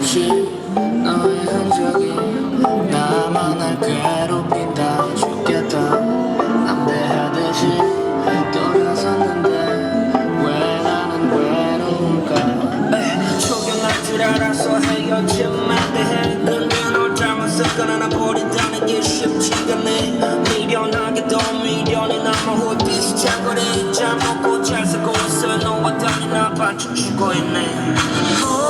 없이 너의 흔적이 나만 날 괴롭힌다. 죽겠다. 남대하듯이 돌아섰는데 왜 나는 외로울까? 에이, 초견할 줄 알아서 헤어짐만 대해 근데 널 잘못했거나 나 버린다는 게 쉽지가 않네. 미련하게도 미련이 남아 홀비슷한 거리 잘 punch, you go in there.